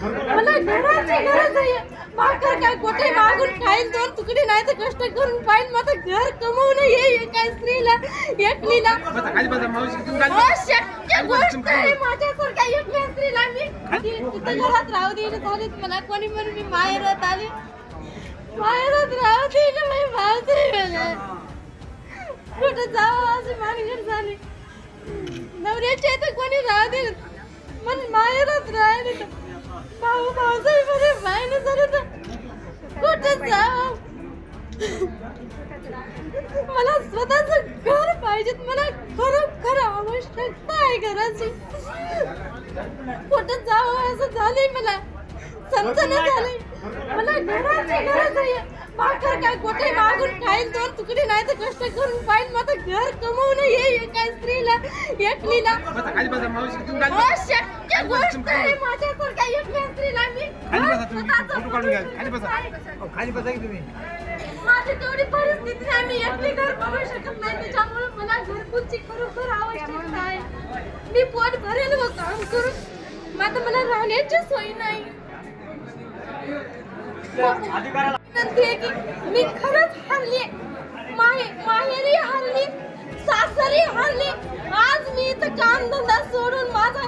मला घराची गरज आहे. भाकर काय कुठे मागून खाईल दोन तुकडे नाही तर कष्ट करून पाहिजे माझं घर कमवून ये काय स्त्रीला एकलीला. अशक्य गोष्ट आहे माझ्यासारख्या एकल्या स्त्रीला. मी ति- घरात राहू देईन झालीत मला कोणी म्हणून मी माहेरात आले? माहेरात राहू देईन मी भावते कुठं जावं अशी मानगड झाली? नवऱ्याच्या इथं कोणी राहू दे? पण माहेरात राहिले भाऊ भाऊसाहेबमध्ये मायने झालं तर कुठं जावं मला स्वतःच घर पाहिजे मला खरोखर आवश्यकता आहे घराची. कुठं जावं असं झालंय मला. समजणं झालंय. मला घराची गरज आहे. भाकर काय कुठे मागून खाईल दोन तुकडे नाही तर कष्ट करून पाहिजे माझं घर कमवून ये काय स्त्रीला एकलीला. बसा खाली. बसा खाली की तुम्ही. माझी तेवढी परिस्थिती नाही. मी एकटी घर करू शकत नाही. त्याच्यामुळे मला घरकुलची खरोखर आवश्यकता आहे. मी पोट भरेल व काम करून. मात्र मला राहण्याची सोय नाही. विनंती आहे की मी खरंच हरली माहे माहेरी हरली सासरी हरली. आज मी इथं काम धंदा सोडून माझा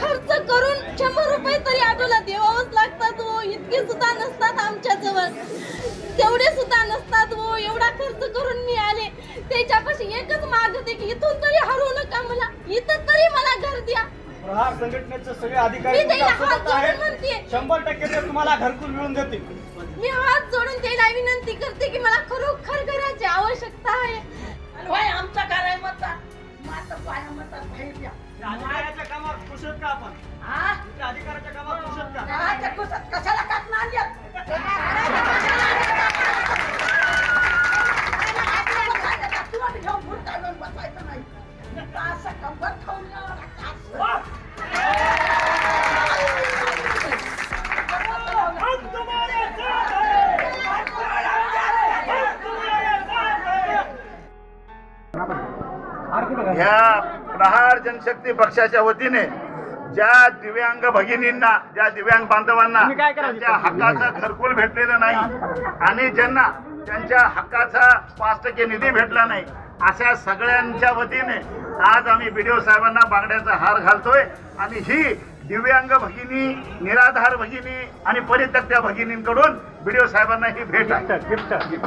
खर्च करून शंभर रुपये तरी आठवला देवावंच लागतात हो. इतके सुद्धा नसतात आमच्या जवळ. तेवढे सुद्धा नसतात हो. एवढा खर्च करून मी आले. त्याच्यापाशी एकच मागते की इथून तरी हरवू नका मला. इथं तरी मला घर द्या. प्रहार संघटनेचे सगळे अधिकारी मी त्याला तुमच्या हात सोबत. जोडून म्हणतेय. शंभर टक्के ते तुम्हाला घरकुल मिळून देतील. मी हात जोडून त्याला विनंती करते की मला खरोखर घराची आवश्यकता आहे. होय आमचा आहे म्हणतात माझं पाया म्हणतात बाहेर द्या. अधिकाऱ्याच्या कामात खुश का आपण हा? तुमच्या अधिकाऱ्याच्या कामात खुश का कशाला काढून आणल्यात? तुला घेऊन भूत काढून बसायचं नाही. नुसतं असं कंबर खाऊन यावं लागतं, असं. ह्या प्रहार जनशक्ती पक्षाच्या वतीने ज्या दिव्यांग भगिनींना ज्या दिव्यांग बांधवांना? त्यांच्या हक्काचं घरकुल भेटलेलं नाही आणि ज्यांना त्यांच्या हक्काचा पाच टक्के निधी भेटला नाही अशा सगळ्यांच्या वतीने आज आम्ही बीडीओ साहेबांना बांगड्याचा हार घालतोय आणि ही दिव्यांग भगिनी निराधार भगिनी आणि परित्यक्त्या भगिनींकडून बीडीओ साहेबांना ही भेट आहे. Gift gift.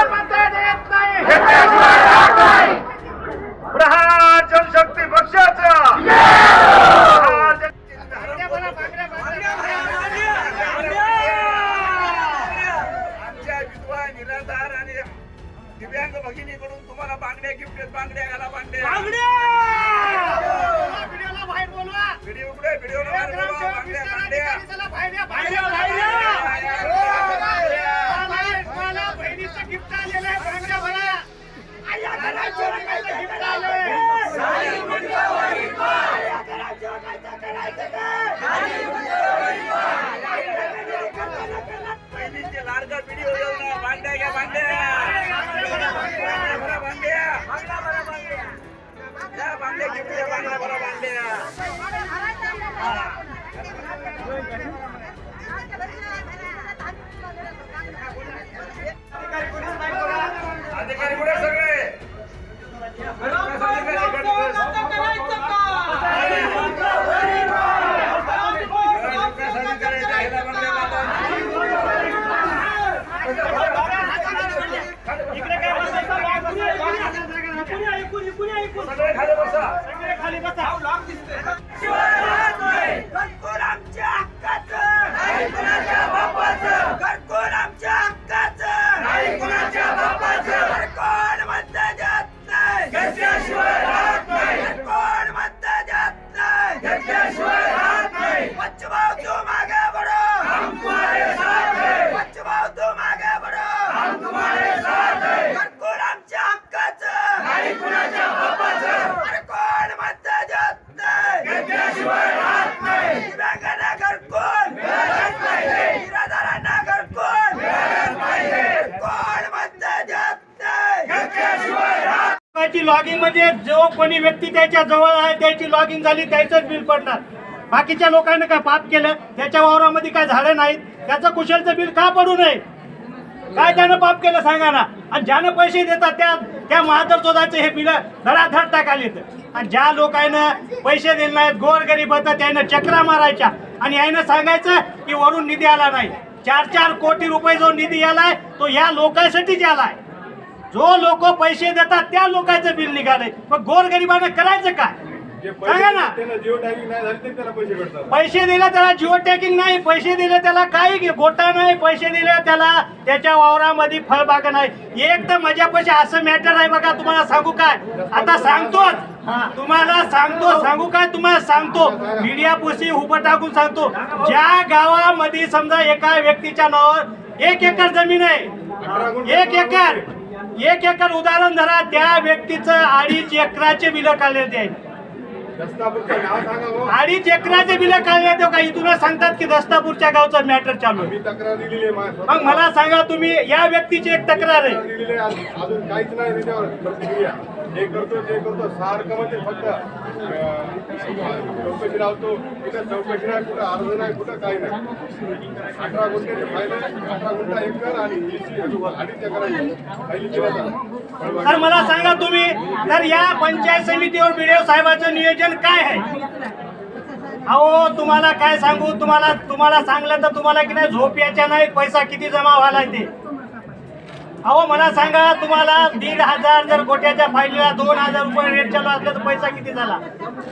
आहेत बांगड्या! घाला बांगड्या! व्हिडिओ उघडे व्हिडिओ बांगड्या बांगड्या बहिणींचे लाडका व्हिडिओ येऊ ना बांगड्या घ्या बांगड्या बांगड्या भरा बांगड्या द्या बांगड्या गिफ्ट द्या बांगड्या भरा बांगड्या अधिकारी कुठे सगळे विकास अधिकाऱ्याच्या ह्याला बांगड्या बांधा. सगळे खाली बसा खाली बसा घरकुल आमच्या हक्काचं त्याची लॉगिंग म्हणजे जो कोणी व्यक्ती त्याच्याजवळ आहे त्याची लॉगिंग झाली त्याचंच बिल पडणार. बाकीच्या लोकांनी काय पाप केलं? त्याच्या वावरामध्ये काय झालं नाहीत? त्याचं कुशलचं बिल का पडू नये? काय त्यानं पाप केलं सांगा ना. आणि ज्यानं पैसे देतात त्या त्या महादर चोदाचे हे बिलं धडाधड टाकाले आणि ज्या लोकांना पैसे दिले नाहीत गोरगरीब होतं त्यानं चक्रा मारायच्या. आणि यानं सांगायचं की वरून निधी आला नाही. चार चार कोटी रुपये जो निधी आलाय तो या लोकांसाठीच आलाय. जो लोक पैसे देतात त्या लोकांचं बिल निघालंय. मग गोर गरिबांना करायचं काय? सांगा ना. पैसे दिले त्याला जिओ टॅगिंग नाही पैसे दिले त्याला काही गोटा नाही पैसे दिले त्याला त्याच्या वावरामध्ये फळबाग नाही. एक तर माझ्यापाशी असं मॅटर आहे बघा तुम्हाला सांगू काय? आता सांगतोच तुम्हाला सांगतो सांगू काय? तुम्हाला सांगतो. मीडिया पुसी उभं टाकून सांगतो. ज्या गावामध्ये समजा एका व्यक्तीच्या नावावर एक एकर जमीन आहे एक एकर. एक एकर उदाहरण धरा त्या व्यक्तीचं अडीच एकराचे बिलं काढले आहेत अडीच एकराचे बिल काढण्यात येऊ का इथूनच सांगतात की दस्तापूरच्या गावचा मॅटर चालू आहे. तक्रार दिलेली आहे माझ्या मग मला सांगा तुम्ही या व्यक्तीची एक तक्रार आहे. दिलेली आहे अजून काहीच नाही त्याच्यावर प्रतिक्रिया. हे करतो ते करतो सारखं म्हणजे फक्त अं, चौकशी लावतो. कुठं चौकशी नाही कुठं अर्ज नाही कुठं काही नाही. अठरा गुंठ्याचे फायदे अठरा गुंठा एकर आणि ही पहिली दिवस. तर मला सांगा तुम्ही तर या पंचायत समितीवर बीडीओ साहेबांचं नियोजन काय आहे? अहो तुम्हाला काय सांगू? तुम्हाला तुम्हाला सांगलं तर तुम्हाला की नाही झोप याच्या नाही पैसा किती जमा व्हायला ते अहो मला सांगा तुम्हाला दीड हजार जर गोट्याच्या फायलीला दोन हजार रुपये रेट चालू असलं तर पैसा किती झाला?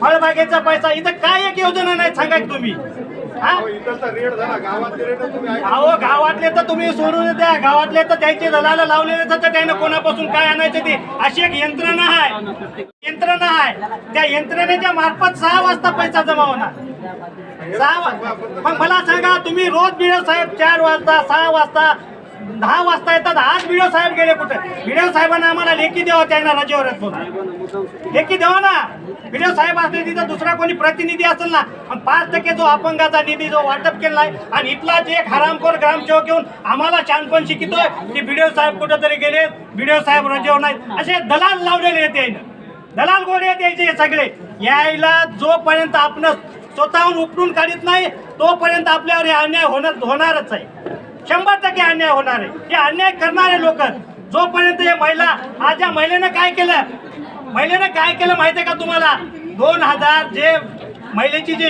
फळबागेचा पैसा इथं काय एक योजना नाही सांगा तुम्ही. अहो गावातले तर तुम्ही सोडून द्या. गावातले तर त्यांचे दलाला लावलेले तर त्याने कोणापासून काय आणायचं ते? अशी एक यंत्रणा आहे. यंत्रणा आहे. त्या यंत्रणेच्या मार्फत सहा वाजता पैसा जमा होणार. सहा मग मला सांगा तुम्ही रोज बिडो साहेब चार वाजता सहा वाजता दहा वाजता येतात. आज बिडो साहेब गेले कुठे? बिडो साहेबांना आम्हाला लेखी द्यावं त्यांना रजेवर म्हणून लेखी देवा ना. बिडो साहेब असले तिथं दुसरा कोणी प्रतिनिधी असेल ना आणि पाच टक्के जो अपंगाचा निधी जो वाटप केलाय आणि इथलाच एक हरामखोर ग्रामसेवक येऊन आम्हाला छानपण शिकितोय की बिडो साहेब कुठंतरी गेले बिडो साहेब रजेवर नाहीत. असे दलाल लावलेले येते यायनं दलाल गोडे द्यायचे हे सगळे. यायला जोपर्यंत आपण स्वतःहून उपटून काढत नाही तोपर्यंत आपल्यावर हे अन्याय होणार होणारच आहे. शंभर टक्के अन्याय होणार आहे. हे अन्याय करणारे लोक जोपर्यंत हे महिला आज या महिलेनं काय केलं महिलेनं काय केलं माहिती आहे का तुम्हाला? दोन हजार जे महिलेची जे